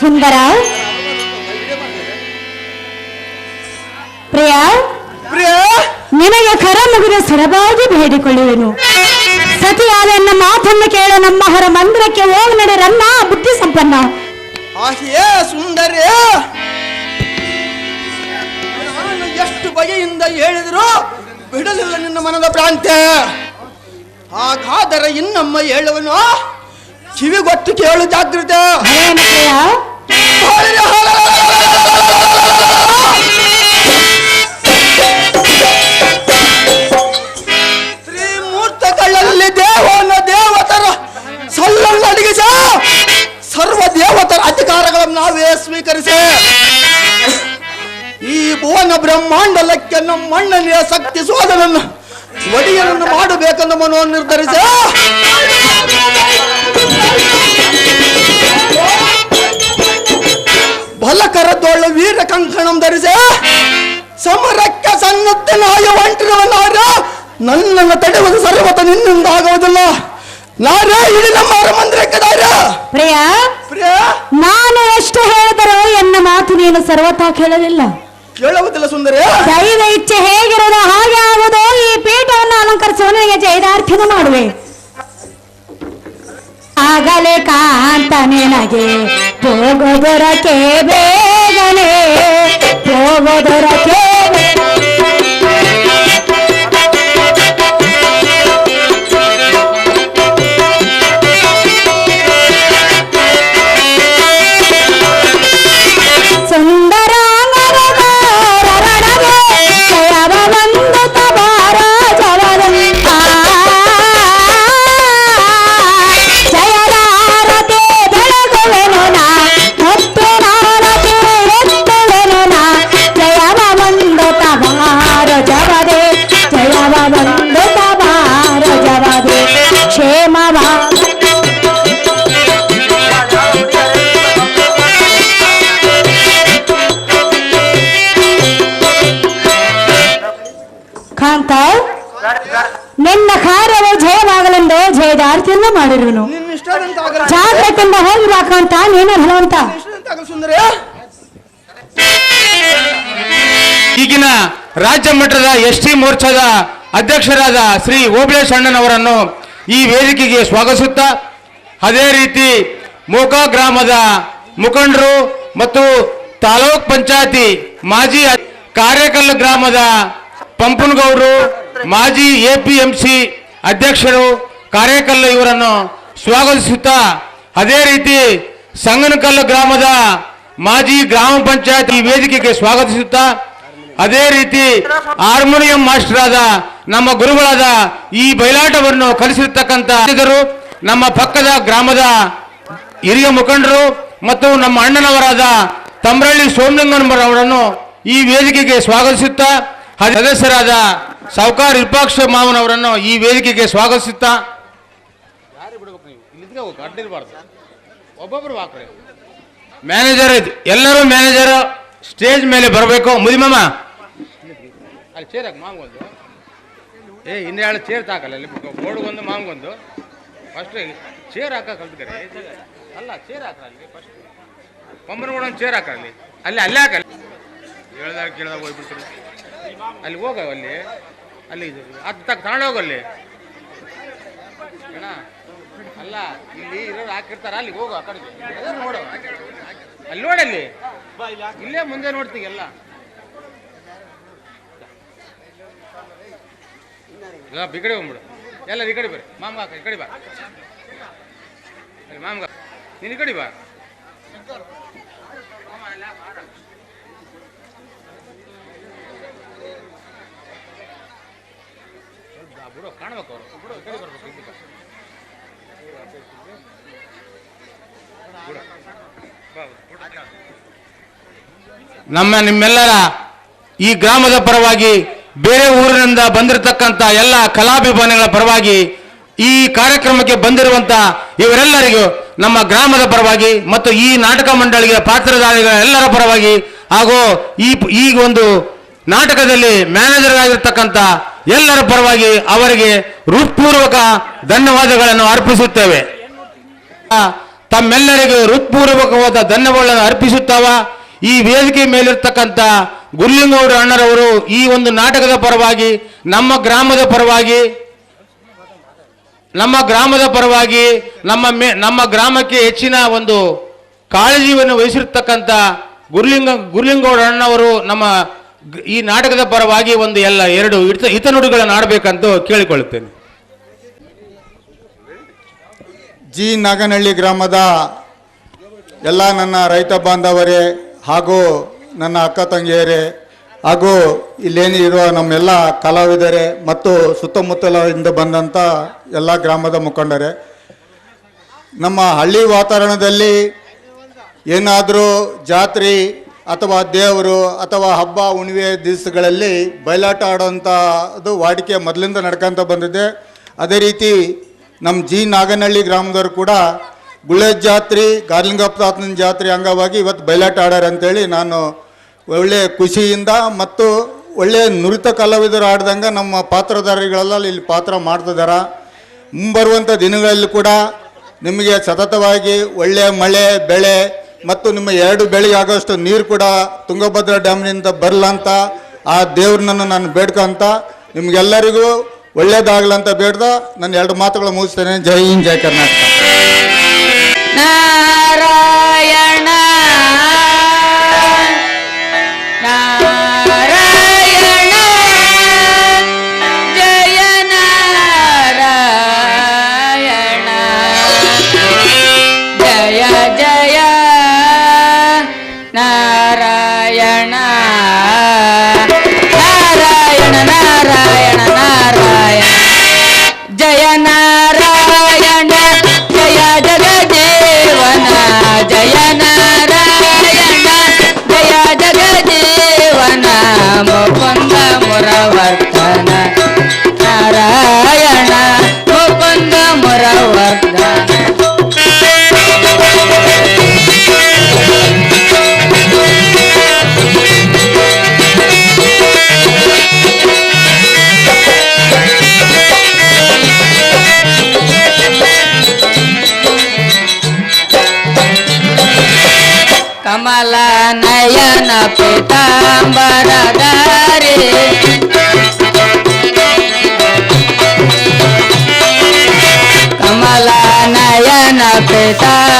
ಸುಂದರ. ಪ್ರಿಯ ನಿನಗೆ ಕರ ಮುಗಿದ ಸರಬಾಗಿ ಬೇಡಿಕೊಳ್ಳುವೆನು. ಸತಿಯಾದ ಮಾತನ್ನು ಕೇಳ ನಮ್ಮ ಹರ ಮಂದಿರಕ್ಕೆ ಹೋಗಿ ನಡೆರನ್ನ ಬುದ್ಧಿ ಸಂಪನ್ನ. ಆಹ್ಯೇ ಸುಂದರ್ಯ ಎಷ್ಟು ಬಗೆಯಿಂದ ಹೇಳಿದ್ರು ಬಿಡಲಿಲ್ಲ ನಿನ್ನ ಮನದ ಪ್ರಾಂತ್ಯ. ಹಾಗಾದರೆ ಇನ್ನಮ್ಮ ಹೇಳುವನು. ಕಿವಿಗೊಟ್ಟು ಕೇಳು ಜಾಗೃತೆ ತ್ರಿಮೂರ್ತಗಳಲ್ಲಿ ದೇವನ ದೇವತರ ಸಲ್ಲನ್ನು ಅಡಗಿಸ. ಸರ್ವ ದೇವತರ ಅಧಿಕಾರಗಳನ್ನು ನಾವೇ ಸ್ವೀಕರಿಸಿ. ಈ ಭುವನ ಬ್ರಹ್ಮಾಂಡಲಕ್ಕೆ ನಮ್ಮ ಮಣ್ಣನೆಯ ಶಕ್ತಿ ಸೋದನನ್ನು ಒಡೆಯನನ್ನು ಮಾಡಬೇಕೆಂದು ಮನೋ ನಿರ್ಧರಿಸಿ ವೀರ ಕಂಕಣಂ ಧರಿಸಿ. ಸಮರಕ್ಕೆ ಸನ್ನದ್ಧನಾಯ ಹೊಂಟಿರುವನಾರ ನನ್ನನ್ನು ತಡೆಯುವುದು ಸರ್ವತ ನಿನ್ನಿಂದ ಆಗುವುದಿಲ್ಲ. ನಾರೇ ಇಡೀ ನಮ್ಮ ಮಂದಿರಕ್ಕೆ ದಾರ. ಪ್ರಿಯ ಪ್ರಿಯ. ನಾನು ಎಷ್ಟು ಹೇಳಿದರೂ ಎನ್ನ ಮಾತು ನೀನು ಸರ್ವತಾ ಕೇಳಲಿಲ್ಲ. ಕೇಳುವುದಿಲ್ಲ ಸುಂದರ. ದೈವ ಇಚ್ಛೆ ಹೇಗಿರೋದು ಹಾಗೆ ಆಗುವುದು ಈ ಪೀಠವನ್ನು ಅಲಂಕರಿಸುವ ನಿನಗೆ ಜೈದಾರ್ಥಿನ ಮಾಡುವೆ. ಆಗಲೇ ಕಾಂತ ನಿನಗೆ ಹೋಗೋದರಕ್ಕೆ ಬೇಗನೆ ಹೋಗೋದರಕ್ಕೆ ನೀನು ಹನುಮಂತ ಸುಂದರ? ಈಗಿನ ರಾಜ್ಯ ಮಟ್ಟದ ಎಸ್ ಟಿ ಮೋರ್ಚಾದ ಅಧ್ಯಕ್ಷರಾದ ಶ್ರೀ ಓಬಳೇಶ್ ಅಣ್ಣನವರನ್ನು ಈ ವೇದಿಕೆಗೆ ಸ್ವಾಗತಿಸುತ್ತಾ ಅದೇ ರೀತಿ ಮೋಕಾ ಗ್ರಾಮದ ಮುಖಂಡರು ಮತ್ತು ತಾಲೂಕ್ ಪಂಚಾಯತಿ ಮಾಜಿ ಕಾರ್ಯಕಲ್ಲು ಗ್ರಾಮದ ಪಂಪನಗೌಡರು ಮಾಜಿ ಎಪಿಎಂಸಿ ಅಧ್ಯಕ್ಷರು ಕಾರ್ಯಕಲ್ ಇವರನ್ನು ಸ್ವಾಗತಿಸುತ್ತಾ ಅದೇ ರೀತಿ ಸಂಗನಕಲ್ಲು ಗ್ರಾಮದ ಮಾಜಿ ಗ್ರಾಮ ಪಂಚಾಯತ್ ಈ ವೇದಿಕೆಗೆ ಸ್ವಾಗತಿಸುತ್ತಾ, ಅದೇ ರೀತಿ ಹಾರ್ಮೋನಿಯಂ ಮಾಸ್ಟರ್ ಆದ ನಮ್ಮ ಗುರುಗಳಾದ ಈ ಬಯಲಾಟವನ್ನು ಕಲಿಸಿರ್ತಕ್ಕಂಥ ನಮ್ಮ ಪಕ್ಕದ ಗ್ರಾಮದ ಹಿರಿಯ ಮುಖಂಡರು ಮತ್ತು ನಮ್ಮ ಅಣ್ಣನವರಾದ ತಮ್ರಳ್ಳಿ ಸೋಮಲಿಂಗನವರನ್ನು ಈ ವೇದಿಕೆಗೆ ಸ್ವಾಗತಿಸುತ್ತಾ ಸದಸ್ಯರಾದ ಸಾವುಕಾರ್ ವಿಪಾಕ್ಷ ಮಾವನವರನ್ನು ಈ ವೇದಿಕೆಗೆ ಸ್ವಾಗತಿಸುತ್ತಾ. ಒಬ್ಬೊಬ್ಬರು ಮ್ಯಾನೇಜರ್ ಇದು ಎಲ್ಲರೂ ಮ್ಯಾನೇಜರ್ ಸ್ಟೇಜ್ ಮೇಲೆ ಬರಬೇಕು. ಮುದಿಮಮ್ಮ ಅಲ್ಲಿ ಚೇರ್ ಹಾಕಿ ಮಾಂಗೊಂದು ಏ ಇನ್ನೆರಡು ಚೇರ್ ತಾಕಲ್ಲ ಅಲ್ಲಿ ಬೋರ್ಡ್ಗೊಂದು ಮಾಂಗೊಂದು ಫಸ್ಟ್ ಚೇರ್ ಹಾಕ ಕಲ್ತ್ಕರೆ. ಅಲ್ಲ, ಚೇರ್ ಹಾಕ ಅಲ್ಲಿ ಫಸ್ಟ್ ಪಂಬನ ಕೂಡ ಒಂದು ಚೇರ್ ಹಾಕಲ್ಲಿ ಅಲ್ಲಿ. ಅಲ್ಲಿ ಹಾಕಲ್ಲ ಹೇಳ್ದಾಗ ಕೇಳ್ದಾಗ ಹೋಗ್ಬಿಡ್ತೀರಿ ಅಲ್ಲಿ ಹೋಗ ಅಲ್ಲಿ. ಅಲ್ಲಿ ಅದು ತಕ್ಕ ತಗೊಂಡು ಹೋಗು ಅಲ್ಲಿ. ಅಣ್ಣ. ಅಲ್ಲ ಇಲ್ಲಿ ಇರೋರು ಹಾಕಿರ್ತಾರ ಅಲ್ಲಿ ಹೋಗು ಆ ಕಡೆಗೆ. ಎದುರು ನೋಡು. ಅಲ್ಲಿ ನೋಡಲ್ಲಿ ಇಲ್ಲೇ ಮುಂದೆ ನೋಡ್ತೀವಿ ಎಲ್ಲ. ಇಲ್ಲ, ಬಿಗಡೆ ಕಡೆ ಹೋಗ್ಬಿಡು. ಎಲ್ಲ ಈ ಕಡೆ ಬರ್ರಿ. ಮಾಮ ಈ ಕಡೆ ಬಾ. ಅಲ್ಲಿ ಮಾಮ್ಗ ನೀನು ಈ ಕಡೆ ಬಾ. ಬಿಡು ಕಾಣ್ಬೇಕು ಅವರು. ಬಿಡು ಈ ಕಡೆ ಬರ್ಬೇಕು. ಬಾ. ನಮ್ಮ ನಿಮ್ಮೆಲ್ಲರ ಈ ಗ್ರಾಮದ ಪರವಾಗಿ ಬೇರೆ ಊರಿನಿಂದ ಬಂದಿರತಕ್ಕಂಥ ಎಲ್ಲ ಕಲಾಭಿಮಾನಿಗಳ ಪರವಾಗಿ ಈ ಕಾರ್ಯಕ್ರಮಕ್ಕೆ ಬಂದಿರುವಂತ ಇವರೆಲ್ಲರಿಗೂ ನಮ್ಮ ಗ್ರಾಮದ ಪರವಾಗಿ ಮತ್ತು ಈ ನಾಟಕ ಮಂಡಳಿಗೆ ಪಾತ್ರಧಾರಿಗಳ ಎಲ್ಲರ ಪರವಾಗಿ ಹಾಗೂ ಈ ಈ ಒಂದು ನಾಟಕದಲ್ಲಿ ಮ್ಯಾನೇಜರ್ ಆಗಿರ್ತಕ್ಕಂಥ ಎಲ್ಲರ ಪರವಾಗಿ ಅವರಿಗೆ ಹೃತ್ಪೂರ್ವಕ ಧನ್ಯವಾದಗಳನ್ನು ಅರ್ಪಿಸುತ್ತೇವೆ. ತಮ್ಮೆಲ್ಲರಿಗೂ ಹೃತ್ಪೂರ್ವಕವಾದ ಧನ್ಯವಾದಗಳನ್ನು ಅರ್ಪಿಸುತ್ತಾವ. ಈ ವೇದಿಕೆ ಮೇಲಿರ್ತಕ್ಕಂಥ ಗುರ್ಲಿಂಗೌಡ ಅಣ್ಣರವರು ಈ ಒಂದು ನಾಟಕದ ಪರವಾಗಿ, ನಮ್ಮ ಗ್ರಾಮದ ಪರವಾಗಿ, ನಮ್ಮ ಗ್ರಾಮದ ಪರವಾಗಿ, ನಮ್ಮ ನಮ್ಮ ಗ್ರಾಮಕ್ಕೆ ಹೆಚ್ಚಿನ ಒಂದು ಕಾಳಜಿಯನ್ನು ವಹಿಸಿರ್ತಕ್ಕಂಥ ಗುರ್ಲಿಂಗ ಗುರ್ಲಿಂಗೌಡ ಅಣ್ಣವರು ನಮ್ಮ ಈ ನಾಟಕದ ಪರವಾಗಿ ಒಂದು ಎಲ್ಲ ಎರಡು ಹಿತ ಹಿತನುಡಿಗಳನ್ನು ಆಡಬೇಕಂತ ಕೇಳಿಕೊಳ್ಳುತ್ತೇನೆ. ಜಿ. ನಾಗನಹಳ್ಳಿ ಗ್ರಾಮದ ಎಲ್ಲ ನನ್ನ ರೈತ ಬಾಂಧವರೇ ಹಾಗೂ ನನ್ನ ಅಕ್ಕ ತಂಗಿಯರೇ ಹಾಗೂ ಇಲ್ಲೇನಿರುವ ನಮ್ಮೆಲ್ಲ ಕಲಾವಿದರೇ ಮತ್ತು ಸುತ್ತಮುತ್ತಲಿಂದ ಬಂದಂಥ ಎಲ್ಲ ಗ್ರಾಮದ ಮುಖಂಡರೇ, ನಮ್ಮ ಹಳ್ಳಿ ವಾತಾವರಣದಲ್ಲಿ ಏನಾದರೂ ಜಾತ್ರೆ ಅಥವಾ ದೇವರು ಅಥವಾ ಹಬ್ಬ, ಹುಣ್ಣಿಮೆ ದಿವಸಗಳಲ್ಲಿ ಬಯಲಾಟ ಆಡೋಂಥದ್ದು ವಾಡಿಕೆ ಮೊದಲಿಂದ ನಡ್ಕೊಂತ ಬಂದಿದೆ. ಅದೇ ರೀತಿ ನಮ್ಮ ಜಿ ನಾಗನಹಳ್ಳಿ ಗ್ರಾಮದವರು ಕೂಡ ಗುಳೆ ಜಾತ್ರೆ ಗಾರ್ಲಿಂಗಪ್ಪ ತಾತನ ಜಾತ್ರೆ ಅಂಗವಾಗಿ ಇವತ್ತು ಬಯಲಾಟ ಆಡ್ಯಾರ ಅಂತೇಳಿ ನಾನು ಒಳ್ಳೆ ಖುಷಿಯಿಂದ ಮತ್ತು ಒಳ್ಳೆ ನುರಿತ ಕಲಾವಿದರು ಆಡ್ದಂಗೆ ನಮ್ಮ ಪಾತ್ರಧಾರಿಗಳೆಲ್ಲ ಇಲ್ಲಿ ಪಾತ್ರ ಮಾಡ್ತಿದ್ದಾರೆ ಮುಂಬರುವಂಥ ದಿನಗಳಲ್ಲಿ ಕೂಡ ನಿಮಗೆ ಸತತವಾಗಿ ಒಳ್ಳೆಯ ಮಳೆ, ಬೆಳೆ ಮತ್ತು ನಿಮ್ಮ ಎರಡು ಬೆಳೆಗೆ ಆಗೋಷ್ಟು ನೀರು ಕೂಡ ತುಂಗಭದ್ರಾ ಡ್ಯಾಮ್ನಿಂದ ಬರಲಂತ ಆ ದೇವ್ರನ್ನ ನಾನು ಬೇಡ್ಕೊಂತ ನಿಮ್ಗೆಲ್ಲರಿಗೂ ಒಳ್ಳೇದಾಗ್ಲಂತ ಬೇಡ್ದ ನಾನು ಎರಡು ಮಾತುಗಳು ಮುಗಿಸ್ತೇನೆ. ಜೈ ಹಿಂದ್, ಜೈ ಕರ್ನಾಟಕ. ನಾರಾಯಣ ನಾರಾಯಣ ನಾರಾಯಣ ನಾರಾಯಣ ನಾರಾಯಣ ಜಯ ನಾರಾಯಣ ಜಯ ಜಗದೇವನ ಜಯ ನಾರಾಯಣ ಜಯ ಜಗದೇವನ ಮುಕುಂದ मला नयन पितांबरदारे कमला नयन पिता